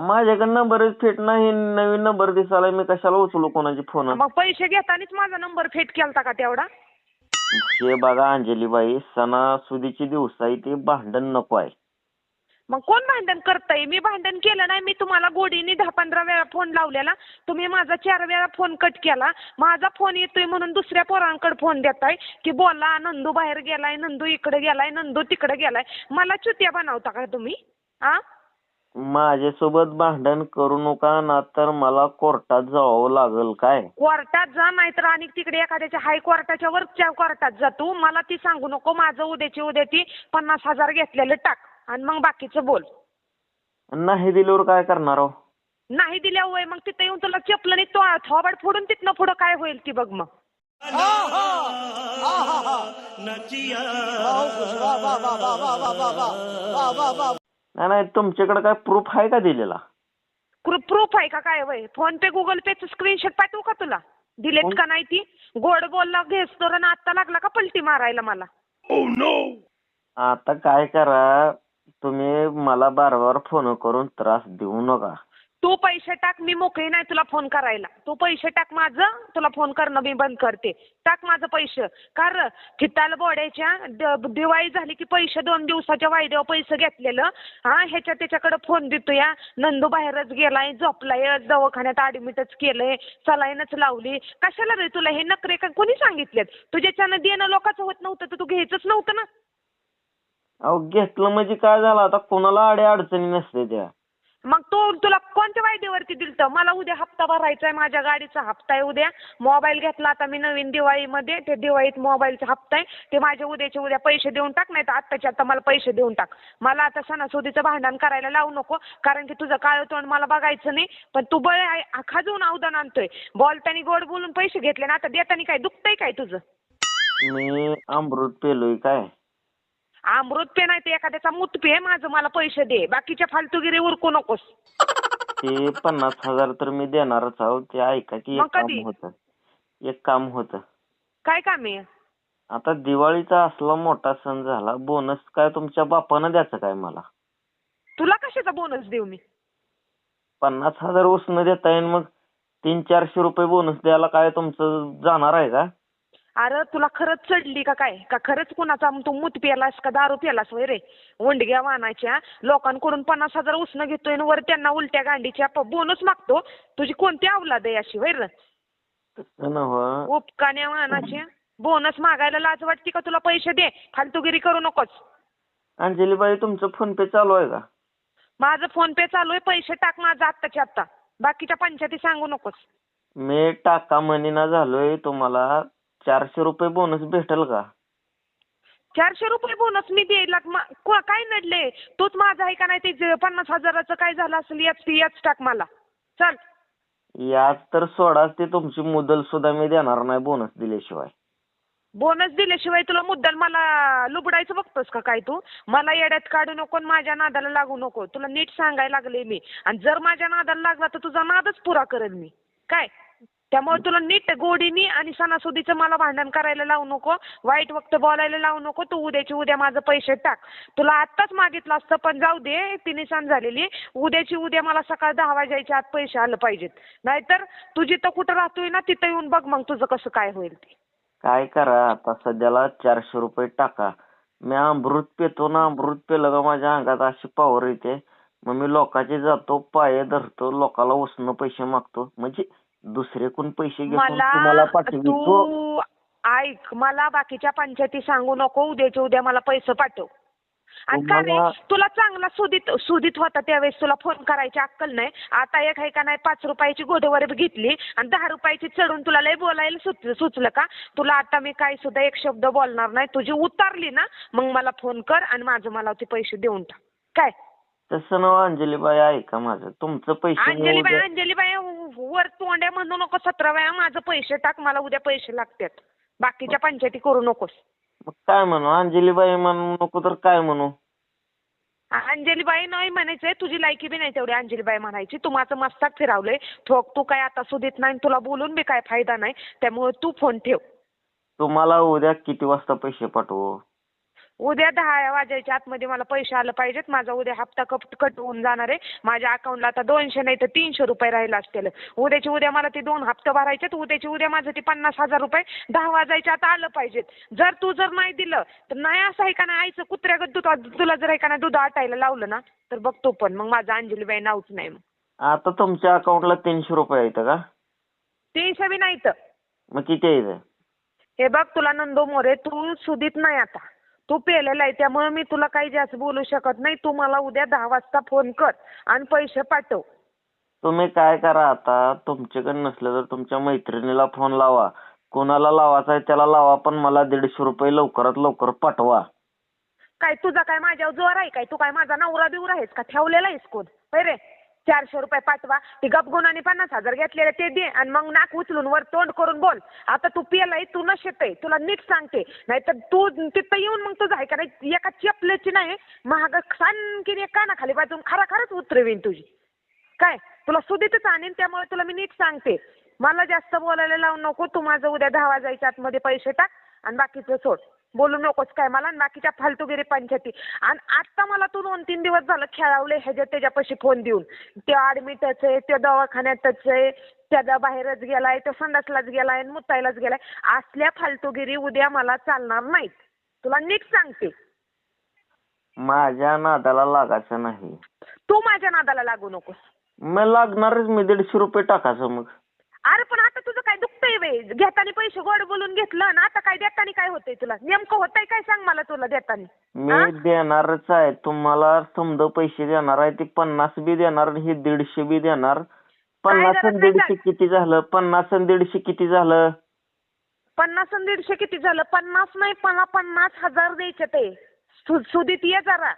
माझ्याकडे नंबरच फिट नाही नवीन नंबर दिसायला मी कशाला उचलू कोणाची फोन मग पैसे घेतानाच माझा नंबर फेट केलता का तेवढा? हे बघा अंजलीबाई सणासुदीची दिवस आहे ते भांडण नको आहे. मग कोण भांडण करतंय? मी भांडण केलं नाही मी तुम्हाला गोडीने दहा पंधरा वेळा फोन लावलेला. तुम्ही माझा चार वेळा फोन कट केला. माझा फोन येतोय म्हणून दुसऱ्या पोरांकडे फोन देताय. की बोला नंदू बाहेर गेलाय नंदू इकडे गेलाय नंदू तिकडे गेलाय. मला चुत्या बनवता का तुम्ही? आ? माझ्यासोबत भांडण करू नका ना तर मला कोर्टात जावं लागल काय कोर्टात जा नाहीतर आणि तिकडे एखाद्याच्या हाय कोर्टाच्या वरच्या कोर्टात जा तू मला ती सांगू नको माझं उद्याची उद्या ती पन्नास हजार घेतलेलं टाक आणि मग बाकीचं बोल नाही दिल्यावर काय करणार हो नाही दिल्या वय मग तिथं येऊन तुला चपलं तो थोबाड फोडून तिथनं पुढं काय होईल ती बघ मग नाही नाही तुमच्याकडे काय प्रूफ आहे का दिलेला? प्रूफ आहे का काय वय? फोन पे गुगल पेचं स्क्रीनशॉट पाठवू का तुला? दिलेत का नाही ती? गोड बोलला घेस तर आत्ता लागला का पलटी मारायला मला? आता काय करा तुम्ही मला बार फोन करून त्रास देऊ नका. तू पैसे टाक मी मोकळी नाही तुला फोन करायला. तू पैसे टाक माझं तुला फोन करणं मी बंद करते. टाक माझं पैसे. कार फिताल बोड्याच्या दिवाळी झाली की पैसे दोन दिवसाच्या वायद्यावर पैसे घेतलेलं. हा ह्याच्या त्याच्याकडे फोन देतो या नंदू बाहेरच गेलाय झोपलाय दवाखान्यात ऍडमिटच केलंय सलाईनच लावली. कशाला रे तुला हे नकरे का कोणी सांगितलेत? तुझ्याच्यानं देणं लोकांचं होत नव्हतं तर तू घ्यायचंच नव्हतं ना. अहो घेतलं म्हणजे काय झालं? आता कोणाला आडे अडचणी नसते त्या. मग तो तुला कोणत्या वायदेवरती दिलतं? मला उद्या हप्ता भरायचा आहे माझ्या गाडीचा हप्ता आहे उद्या. मोबाईल घेतला आता मी नवीन दिवाळीमध्ये ते दिवाळीत मोबाईलचा हप्ता आहे ते माझ्या उद्याचे उद्या पैसे देऊन टाक नाही तर आत्ताच्या आता मला पैसे देऊन टाक. मला आता सणासुदीचं भांडण करायला लावू नको कारण की तुझं काळं तोंड मला बघायचं नाही. पण तू बळ आहे खाजवून अवदान आणतोय. बोलतानी गोड बोलून पैसे घेतले ना आता देतानी काय दुखतंय काय तुझं? मी अमृत पेलोय काय? अमृत पे नाही ते एखाद्याचा मूत पे माझं मला पैसे दे. बाकीच्या फालतूगिरी उरकू नकोस. ते पन्नास हजार तर मी देणारच आहो. ते ऐका की मग एक काम कधी? होतं. एक काम होतं. काय काम आहे? आता दिवाळीचा असला मोठा सण झाला बोनस काय तुमच्या बापानं द्यायचं काय मला? तुला कशाचा बोनस देऊ मी? पन्नास हजार उसनं देता येईल मग तीन चारशे रुपये बोनस द्यायला काय तुमचं जाणार आहे का? अरे तुला खरंच चढली का काय? का खरंच कुणाचा तू मूत प्यालास का दारू प्यालास वय रे? ओंडग्या वाहनाच्या लोकांकडून पन्नास हजार उसनं घेतोय आणि वर त्यांना उलट्या गांडीच्या बोनस मागतो. तुझी कोणती अवलाद आहे अशी वय रे? तसं नव्ह. उपकाण्या वाहनाच्या बोनस मागायला लाज वाटते का तुला पैसे दे? फालतूगिरी करू नकोस. अंजलीबाई तुमचं फोन पे चालू आहे का? माझं फोन पे चालू आहे. पैसे टाक माझं आत्ताच्या आत्ता. बाकीच्या पंचायती सांगू नकोस. मी टाका मनीना झालोय तुम्हाला. चारशे रुपये बोनस भेटेल का? चारशे रुपये बोनस मी द्यायला म- को- काय नडले? तोच माझा आहे का नाही ते जे पन्नास हजाराचं काय झालं असेल याच याच टाक मला. चल. याच तर सोडा ते तुमची मुदल सुद्धा मी देणार नाही बोनस दिल्याशिवाय. बोनस दिल्याशिवाय तुला मुद्दल मला लुबडायचं बघतोस का काय तू? मला येड्यात काढू नको आणि माझ्या नादाला लागू नको. तुला नीट सांगायला लागले मी. आणि जर माझ्या नादाला लागला तर तुझा नादच पुरा करेल मी. काय? त्यामुळे तुला नीट गोडीनी आणि सणासुदीचं मला भांडण करायला लावू नको. वाईट वक्त बोलायला लावू नको. तू उद्याची उद्या माझं पैसे टाक. तुला आत्ताच मागितलं असतं पण जाऊ दे ती निशाण झालेली. उद्याची उद्या मला सकाळ दहा वाजायच्या आत पैसे आलं पाहिजेत. नाहीतर तू जिथं कुठं राहतोय ना तिथं येऊन बघ मग तुझं कसं काय होईल ते. काय करा आता सध्याला चारशे रुपये टाका. मी अमृत पेतो ना अमृत पेलं का माझ्या अंगात अशी पॉवर येते. मग मी लोकांचे जातो पाय धरतो लोकाला उसनं पैसे मागतो. म्हणजे दुसरे कोण पैसे घेतो तुम्हाला मला पाठवितो तू ऐक मला बाकीच्या पंचायती सांगू नको उद्याच्या उद्या मला पैसे पाठव. आणि का रे? तुम्हाला- तुला चांगला सुदीत सुदीत होता त्यावेळेस तुला फोन करायची अक्कल नाही. आता एक आहे का नाही पाच रुपयाची गोडवर घेतली आणि दहा रुपयाची चढून तुला लय बोलायला सुच सुचलं का? तुला आता मी काय सुद्धा एक शब्द बोलणार नाही. तुझी उतारली ना मग मला फोन कर आणि माझं मला ते पैसे देऊन टाक. काय? तसं ना अंजलीबाई ऐका माझं? तुमचं पैसे मी अंजलीबाई उद्या- अंजलीबाई वर तोंड्या म्हणू नको सतरा वेळा माझं पैसे टाक मला उद्या पैसे लागतात. बाकीच्या पंचायती करू नकोस. मग काय म्हणू? अंजलीबाई म्हणू नको तर काय म्हणू? अंजलीबाई नाही म्हणायचंय तुझी लायकी बी नाही तेवढी अंजलीबाई म्हणायची. तू माझं मस्तक फिरावलंय. ठोक तू काय आता सुधीत नाही तुला बोलून बी काय फायदा नाही. त्यामुळे तू फोन ठेव. तुम्हाला उद्या किती वाजता पैसे पाठवू? उद्या दहा वाजायच्या आतमध्ये मला पैसे आलं पाहिजेत. माझा उद्या हप्ता कट कट होऊन जाणार आहे. माझ्या अकाउंटला आता दोनशे नाही तर तीनशे रुपये राहिले असतील. उद्याची उद्या मला ते दोन हप्ते भरायचे उद्याची उद्या माझं ते पन्नास हजार रुपये दहा वाजायच्या आता आलं पाहिजेत. जर तू जर नाही दिलं तर नाही असं आहे का नाही आईचं कुत्र्यागत दूध तुला जर आहे का नाही दूध आटायला लावलं ना तर बघतो पण. मग माझं अंजलीबाई नावच नाही मग. आता तुमच्या अकाउंटला तीनशे रुपये आहेत का? तीनशे बी नाही तर मग किती हे बघ तुला नंदो मोरे तू सुदीत नाही आता. तू पेलेला आहे त्यामुळे मी तुला काही जास्त बोलू शकत नाही. तू मला उद्या दहा वाजता फोन कर आणि पैसे पाठव. तुम्ही काय करा आता? तुमच्याकडे नसलं तर तुमच्या मैत्रिणीला फोन लावा. कोणाला लावायचा आहे त्याला लावा पण मला दीडशे रुपये लवकरात लवकर पाठवा. काय तुझा काय माझ्यावर जोर आहे काय? तू काय माझा नवरा बिवरा आहेस का? ठेवलेला आहेस कोण? होय रे? चारशे रुपये पाठवा. ती गपगुणाने पन्नास हजार घेतलेले ते दे आणि मग नाक उचलून वर तोंड करून बोल. आता तू पियलाय तू नशेत आहे तुला नीट सांगते. नाहीतर तू तिथं येऊन मग तुझं आहे का नाही? एका चपलेची नाही महाग सांगीन एक कानाखाली बाजून खरा खरंच उतरवीन तुझी. काय? तुला सुदीतच आणीन त्यामुळे तुला मी नीट सांगते. मला जास्त बोलायला लावू नको तू माझं उद्या दहा वाजायच्या आतमध्ये पैसे टाक आणि बाकीचं सोड. बोलू नकोस काय मला आणि बाकीच्या फालतूगिरी पंचायती आणि आता मला तू दोन तीन दिवस झालं खेळावले ह्याच्या त्याच्यापाशी फोन देऊन. ते ऍडमिटच आहे ते दवाखान्यातच आहे त्याचा बाहेरच गेलाय तो संडासलाच गेलाय आणि मुतायलाच गेलाय. असल्या फालतूगिरी उद्या मला चालणार नाहीत. तुला नीट सांगते. माझ्या नादाला लागायचं नाही. तू माझ्या नादाला लागू नकोस. मग लागणारच मी दीडशे रुपये टाकायचं मग. अरे पण आता तुझं काय दुखतंय वे? घेताना पैसे गोड बोलून घेतलं ना आता काय देताना काय होतंय तुला? नेमकं होतंय काय सांग मला तुला देताना? मी देणारच आहे. तुम्हाला समजा पैसे देणार आहे ते पन्नास बी देणार आणि हे दीडशे बी देणार. पन्नास आणि नाही दीडशे? किती झालं? पन्नास आणि दीडशे किती झालं? पन्नास आणि दीडशे किती झालं? पन्नास नाही मला पन्नास हजार द्यायचे ते. सु- सुदीत ये जरा.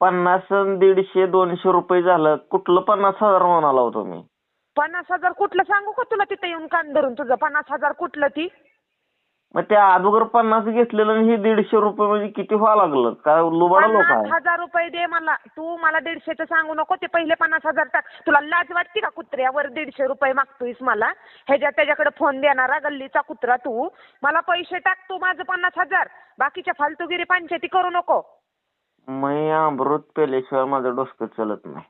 पन्नास आणि दीडशे दोनशे रुपये झालं. कुठलं पन्नास हजार म्हणाला हो तुम्ही पन्नास हजार कुठलं सांगू का तुला तिथे येऊन कान धरून तुझं? पन्नास हजार कुठलं ती? मग त्या अगोदर पन्नास घेतलेलं आणि हे दीडशे रुपये म्हणजे किती व्हावं लागलं? काय लुबाडा लोक पन्नास आहे हजार रुपये दे मला. तू मला दीडशेचं सांगू नको ते पहिले पन्नास हजार टाक. तुला लाज वाटते का कुत्र्यावर दीडशे रुपये मागतोयस मला? ह्याच्या त्याच्याकडे फोन देणारा गल्लीचा कुत्रा तू मला पैसे टाक तू माझं पन्नास हजार. बाकीच्या फालतूगिरी पंचायती करू नको. मी अमृत पेल्याशिवाय माझं डोसकं चलत नाही.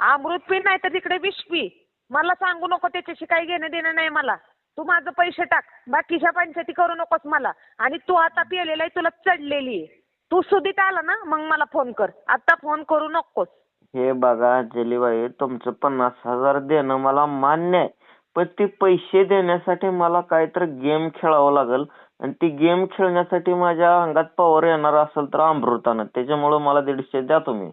अमृत पी नाही तर तिकडे विष पी. मला सांगू नको त्याच्याशी काही घेणं देणं नाही मला. तू माझं पैसे टाक बाकीच्या पंचायती करू नकोस मला. आणि तू आता पिलेला आहे तुला चढलेली आहे. तू सुदीत आला ना मग मला फोन कर. आता फोन करू नकोस. हे बघा अंजलीबाई तुमचं पन्नास हजार देणं मला मान्य आहे. पण ते पैसे देण्यासाठी मला काहीतरी गेम खेळावं लागेल. आणि ती गेम खेळण्यासाठी माझ्या अंगात पॉवर येणार असेल तर अमृतानं. त्याच्यामुळे मला दीडशे द्या तुम्ही.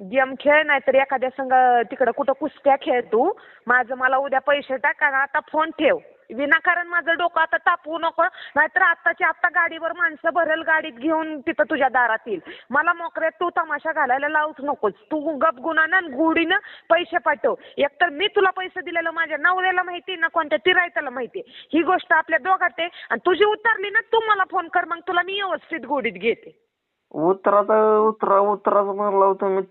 गेम खेळ नाहीतर एखाद्या संग तिकडं कुठं कुस्त्या खेळ तू. माझं मला उद्या पैसे टाक आणि आता फोन ठेव. विनाकारण माझं डोकं आता तापवू नको. नाहीतर आत्ताची आत्ता गाडीवर माणसं भरेल गाडीत घेऊन तिथं तुझ्या दारात येईल. मला मोकऱ्यात तू तमाशा घालायला लावूच नकोस. तू गपगुणानं आणि गुढीनं पैसे पाठव. एकतर मी तुला पैसे दिलेलं माझ्या नवऱ्याला माहिती ना कोणत्या तिरायताला माहिती ही गोष्ट आपल्या दोघात आहे. आणि तुझी उतरली ना तू मला फोन कर मग तुला मी व्यवस्थित गोडीत घेते. उतरात उतरा उतराच म्हणला तुम्ही.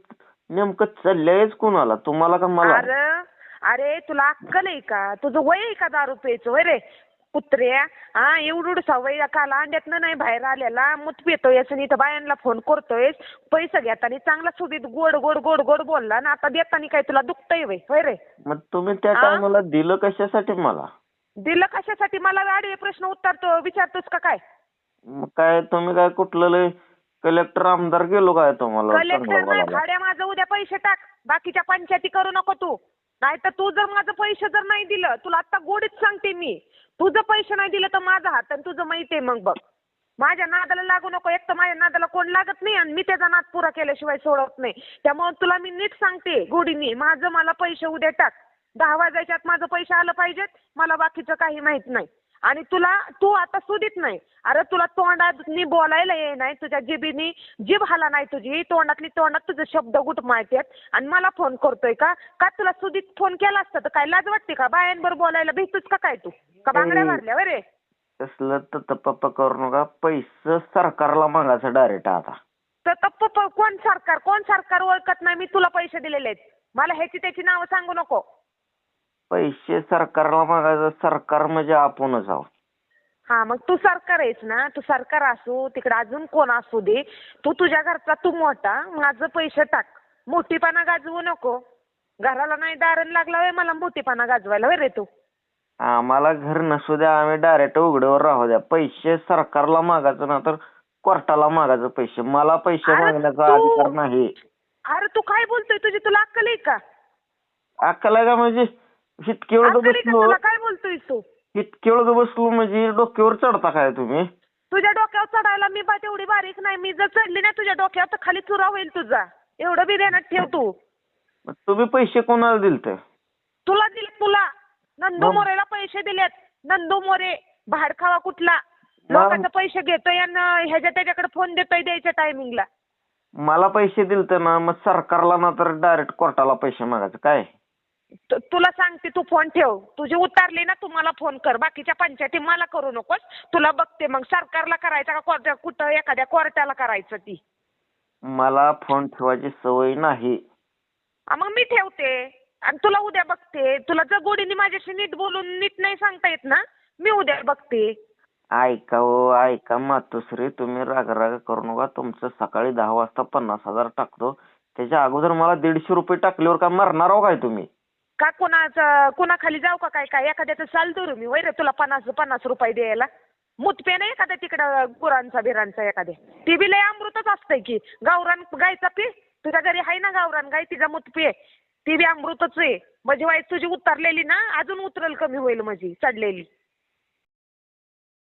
नेमकं चाललंयच कुणाला? तुम्हाला का मला? अरे अरे तुला अक्कल आहे का? तुझं वय आहे का दारू प्यायचं? वय रे. कुत्र्या हा एवढूसा वय काल अंड्यातनं नाही बाहेर आलेला. मूत पितोयस आणि इथं बायांना फोन करतोयस. पैसे घेताना चांगला सुबीत गोड गोड गोड गोड बोलला ना आता देताना काय तुला दुखतंय वय? होय रे. मग तुम्ही त्या? टायमाला दिलं कशासाठी मला? दिलं कशासाठी? मला आडवे प्रश्न उत्तरतो विचारतोस का काय? मग काय तुम्ही काय कुठलं कलेक्टर आमदार गेलो काय तुम्हाला कलेक्टर नाही? भाड्या माझं उद्या पैसे टाक. बाकीच्या पंचायती करू नको तू. नाही तर तू जर माझं पैसे जर नाही दिलं तुला आता गोडीत सांगते मी. तुझं पैसे नाही दिलं तर माझा हात आणि तुझं माहिती आहे मग बघ. माझ्या नादाला लागू नको. एक तर माझ्या नादाला कोण लागत नाही आणि मी त्याचा नाद पुरा केल्याशिवाय सोडत नाही. त्यामुळे तुला मी नीट सांगते गोडीनी माझं मला पैसे उद्या टाक. दहा वाजायच्यात माझं पैसे आलं पाहिजेत. मला बाकीचं काही माहीत नाही. आणि तुला तू आता सुदीत नाही. अरे तुला तोंडात बोलायला ये नाही तुझ्या जिबीनी जीभ हाला नाही तुझी. तोंडातली तोंडात तुझे शब्द गुट मारतात आणि मला फोन करतोय का? का तुला सुदीत फोन केला असता तर काय लाज वाटते का? बायांबरोबर बोलायला भेटतोच का काय तू? का बांगड्या ए. मारल्या रे तसलं तर पप्पा करू नका. पैसे सरकारला मागायचं डायरेक्ट आता. तर प- कोण सरकार? कोण सरकार ओळखत नाही? मी तुला पैसे दिलेले आहेत. मला ह्याची त्याची नावं सांगू नको. पैसे सरकारला मागायचं सरकार म्हणजे आपणच आहो हा मग तू सरकार आहेस ना तू सरकार असू तिकडे अजून कोण असू दे तू तुझ्या घरचा तू मोठा माझं पैसे टाक. मोठीपणा गाजवू नको. घराला नाही दारण लागला होय मला मोठीपणा गाजवायला होय रे तू. आम्हाला घर नसू द्या आम्ही डायरेक्ट उघड्यावर राहू द्या. पैसे सरकारला मागायचं ना तर कोर्टाला मागायचं पैसे. मला पैसे अरे मागण्याचा तू- अधिकार नाही. अरे तू काय बोलतोय? तुझी तुला अक्कल आहे का? अक्कल आहे का म्हणजे? इतके वेळ अक्कल आहे का बसलो. काय बोलतोय तू? इतके वेळ बसलो म्हणजे डोक्यावर चढता काय तुम्ही? तुझ्या डोक्यावर चढायला मी बा तेवढी बारीक नाही. मी जर चढली ना तुझ्या डोक्यावर तर खाली चुरा होईल तुझा. एवढं बी ध्यानात ठेव तू. मग तुम्ही पैसे कोणाला दिलते? तुला दिले तुला नंदू? मोरेला पैसे दिलेत. नंदू मोरे भाडखावा कुठला? लोकांचे पैसे घेतोय ह्याच्या त्याच्याकडे फोन देतोय द्यायच्या टायमिंगला मला पैसे दिलते ना मग सरकारला ना तर डायरेक्ट कोर्टाला पैसे मागायचे. काय? तु- तुला सांगते तू फोन ठेव. तुझी उतारली ना तू मला फोन कर. बाकीच्या पंचायती मला करू नकोस. तुला बघते मग. सरकारला करायचं का कोर्ट कुठं एखाद्या कोर्टाला करायचं ती? मला फोन ठेवायची सवय नाही. मग मी ठेवते. आणि तुला उद्या बघते. तुला जर गोडीने माझ्याशी नीट बोलून नीट नाही सांगता येत ना मी उद्या बघते. ऐका हो ऐका. मातोश्री तुम्ही राग राग करू नका. तुमचं सकाळी दहा वाजता पन्नास हजार टाकतो. त्याच्या अगोदर मला दीडशे रुपये टाकल्यावर का मरणार हो काय तुम्ही? का कोणाचं कुणाखाली जाऊ का काय काय? एखाद्याचं चाल धरू मी वैर तुला पन्नास पन्नास रुपये द्यायला. मुतपे नाही एखाद्या तिकडं गुरांचा बिरांचा एखाद्या ती बी लय अमृतच असतंय की. गावरान गायचा पी तुझ्या घरी आहे ना गावरान गाय तिचा मुतपे. ती बी अमृतच आहे. म्हणजे वाईट तुझी उतरलेली ना अजून उतरल कमी होईल माझी चढलेली.